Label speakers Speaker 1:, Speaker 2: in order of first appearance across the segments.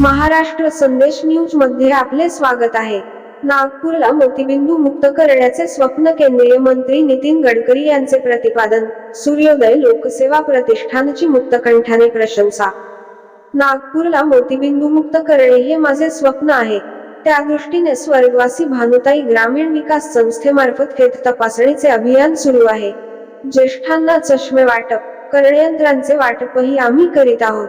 Speaker 1: महाराष्ट्र संदेश न्यूजमध्ये आपले स्वागत आहे. नागपूरला मोतीबिंदू मुक्त करण्याचे स्वप्न केंद्रीय मंत्री नितीन गडकरी यांचे प्रतिपादन. सूर्योदय लोकसेवा प्रतिष्ठानची मुक्तकंठाने प्रशंसा. नागपूरला मोतीबिंदू मुक्त करणे हे माझे स्वप्न आहे. त्या दृष्टीने स्वर्गवासी भानुताई ग्रामीण विकास संस्थेमार्फत हेत तपासणीचे अभियान सुरू आहे. ज्येष्ठांना चष्मे वाटप करणयंत्रांचे वाटपही आम्ही करीत आहोत.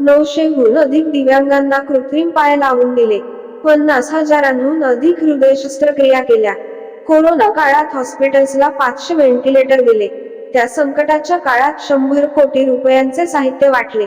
Speaker 1: नऊशेहून अधिक दिव्यांगांना कृत्रिम पाय लावून दिले. पन्नास हजारांहून अधिक हृदय शस्त्रक्रिया केल्या. कोरोना काळात हॉस्पिटल्सला पाचशे व्हेंटिलेटर दिले. त्या संकटाच्या काळात शंभर कोटी रुपयांचे साहित्य वाटले.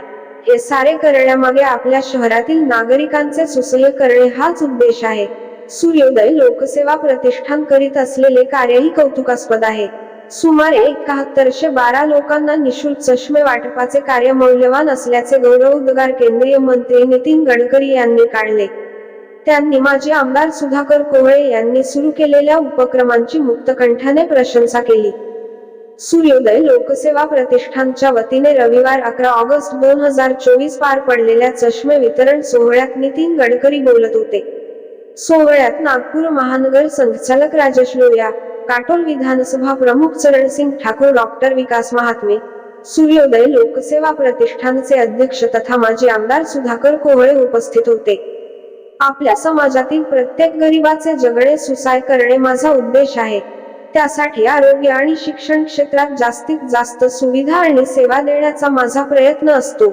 Speaker 1: हे सारे करण्यामागे आपल्या शहरातील नागरिकांचे सुसह्य करणे हाच उद्देश आहे. सूर्योदय लोकसेवा प्रतिष्ठान करीत असलेले कार्यही कौतुकास्पद आहे. सुमारे एकाहत्तरशे बारा लोकांना निशुल्क चष्मे वाटपाचे कार्य मौल्यवान असल्याचे गौरवोद्गार केंद्रीय मंत्री नितीन गडकरी यांनी काढले. त्यांनी माजी आमदार सुधाकर कोवळे यांनी सुरू केलेल्या उपक्रमांची मुक्तकंठाने प्रशंसा केली. सूर्योदय लोकसेवा प्रतिष्ठानच्या वतीने रविवार अकरा ऑगस्ट दोन हजार चोवीस पार पडलेल्या चष्मे वितरण सोहळ्यात नितीन गडकरी बोलत होते. सोहळ्यात नागपूर महानगर संचालक राजेश लोया काटोल विधानसभा प्रमुख चरणसिंग ठाकूर डॉक्टर विकास महात्मे सूर्योदय लोकसेवा प्रतिष्ठानचे अध्यक्ष तथा माजी आमदार सुधाकर कोहळे उपस्थित होते. आपल्या समाजातील प्रत्येक गरीबाचे जगणे सुसाय करणे माझा उद्देश आहे. त्यासाठी आरोग्य आणि शिक्षण क्षेत्रात जास्तीत जास्त सुविधा आणि सेवा देण्याचा माझा प्रयत्न असतो.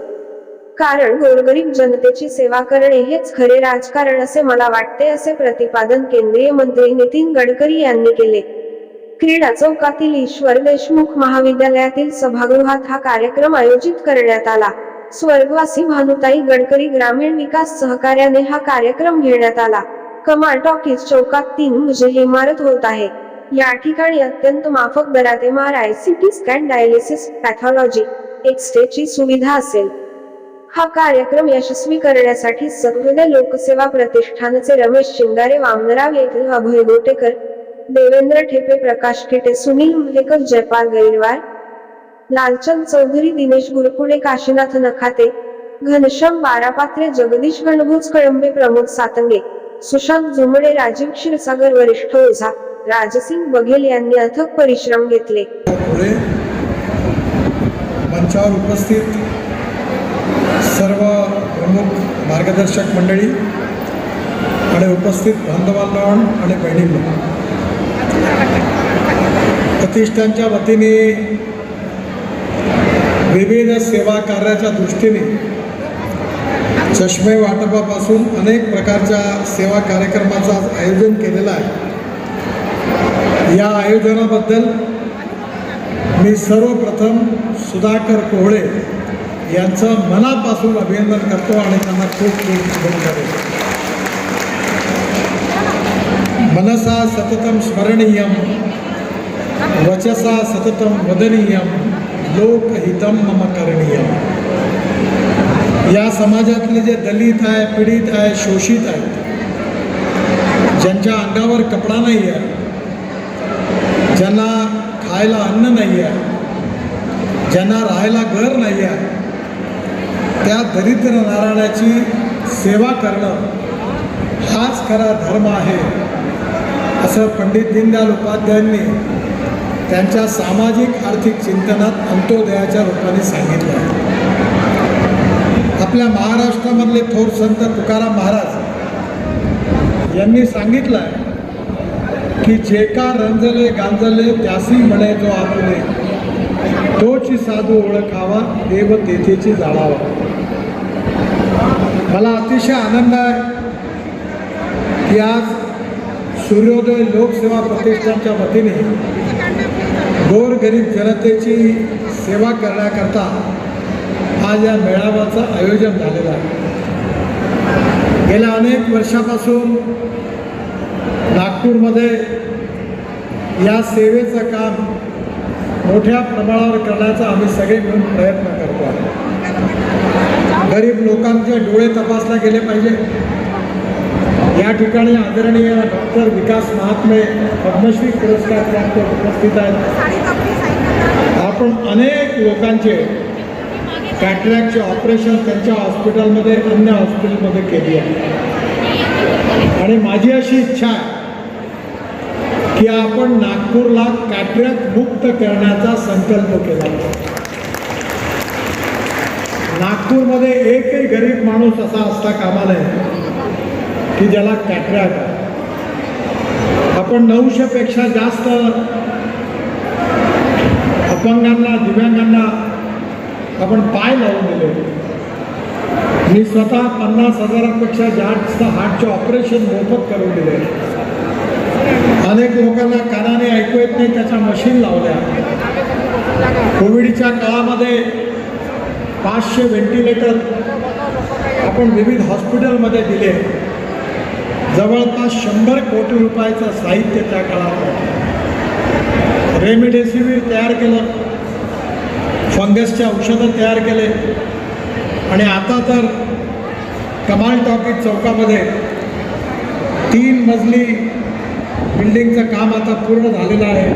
Speaker 1: कारण गोरगरीब जनतेची सेवा करणे हेच खरे राजकारण असे मला वाटते असे प्रतिपादन केंद्रीय मंत्री नितीन गडकरी यांनी केले. क्रीडा चौकातील ईश्वर देशमुख महाविद्यालयातील सभागृहात हा कार्यक्रम आयोजित करण्यात आला. स्वर्गवासी भानुताई गडकरी ग्रामीण विकास सहकार्याने हा कार्यक्रम घेण्यात आला. कमाल टॉकीज चौकात तीन मुजे इमारत होत आहे. या ठिकाणी अत्यंत माफक दरात M R I T scan dialysis pathology एक्सरेची सुविधा असेल. हा कार्यक्रम यशस्वी करण्यासाठी सहृदय लोकसेवा प्रतिष्ठानचे रमेश शिंगारे वामनराव येथील अभय गोटेकर देवेंद्र ठेपे प्रकाश खेटे सुनील मुलेकर जयपाल गैरवार लालचंद चौधरी दिनेश गुरपुडे काशीनाथ नखाते घनश्याम बारापात्रे जगदीश गणभोज कळंबे प्रमोद सातंगे सुशांत झुमडे राजीव क्षीरसागर वरिष्ठ ओझा राजसिंग बघेल यांनी अथक परिश्रम घेतले.
Speaker 2: मंचावर उपस्थित सर्व प्रमुख मार्गदर्शक मंडळी आणि उपस्थित बांधवांना आणि बहिणींना प्रतिष्ठानच्या वतीने विविध सेवा कार्याच्या दृष्टीने चष्मे वाटपापासून अनेक प्रकारच्या सेवा कार्यक्रमाचं आज आयोजन केलेलं आहे. या आयोजनाबद्दल मी सर्वप्रथम सुधाकर कोहळे यांचं मनापासून अभिनंदन करतो आणि त्यांना खूप खूप शुभेच्छा देतो. मनसा सततम स्मरणीयं वचसा सततम वदनीयं लोकहितं मम करणीयम। या समाजातले जे दलित आहे पीडित आहे शोषित आहेत ज्यांच्या अंगावर कपडा नाही आहे ज्यांना खायला अन्न नाही आहे ज्यांना राहायला घर नाही आहे त्या दरिद्र नारायणाची सेवा करणं हाच खरा धर्म आहे. असं पंडित दीनदयाल उपाध्यायांनी त्यांच्या सामाजिक आर्थिक चिंतनात अंत्योदयाच्या रूपाने सांगितलं आहे. आपल्या महाराष्ट्रामधले थोर संत तुकाराम महाराज यांनी सांगितलं आहे की जे का रंजले गांजले त्यासी म्हणे जो आपले तोची साधू ओळखावा देव तेथेची जाळावा. मला अतिशय आनंद आहे की आज सूर्योदय लोकसेवा प्रतिष्ठानच्या वतीने गोरगरीब जनतेची सेवा करण्याकरता आज या मेळाव्याचं आयोजन झालेलं आहे. गेल्या अनेक वर्षापासून नागपूरमध्ये या सेवेचं काम मोठ्या प्रमाणावर करण्याचा आम्ही सगळे मिळून प्रयत्न करतो आहे. गरीब लोकांचे डोळे तपासले गेले पाहिजे. या ठिकाणी आदरणीय डॉक्टर विकास महात्मे पद्मश्री पुरस्कार प्राप्त उपस्थित आहेत. आपण अनेक लोकांचे कॅटरॅक्टचे ऑपरेशन त्यांच्या हॉस्पिटलमध्ये अन्य हॉस्पिटलमध्ये केली आहे. आणि माझी अशी इच्छा आहे की आपण नागपूरला कॅटरॅक्ट मुक्त करण्याचा संकल्प केला. नागपूरमध्ये एकही गरीब माणूस असा असता कामा नये. की ज्याला कॅटरॅक आपण नऊशेपेक्षा जास्त अपंगांना दिव्यांगांना आपण पाय लावून दिले. मी स्वतः पन्नास हजारापेक्षा जास्त हार्टचे ऑपरेशन मोफत करून दिले. अनेक लोकांना कानाने ऐकू येत नाही त्याच्या मशीन लावल्या. कोविडच्या काळामध्ये पाचशे व्हेंटिलेटर आपण विविध हॉस्पिटलमध्ये दिले. जवळपास शंभर कोटी रुपयाचं साहित्य त्या काळात रेमडेसिवीर तयार केलं. फंगसचे औषधं तयार केले. आणि आता तर कमाल टॉकीज चौकामध्ये तीन मजली बिल्डिंगचं काम आता पूर्ण झालेलं आहे.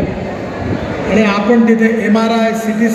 Speaker 2: आणि आपण तिथे M R I C T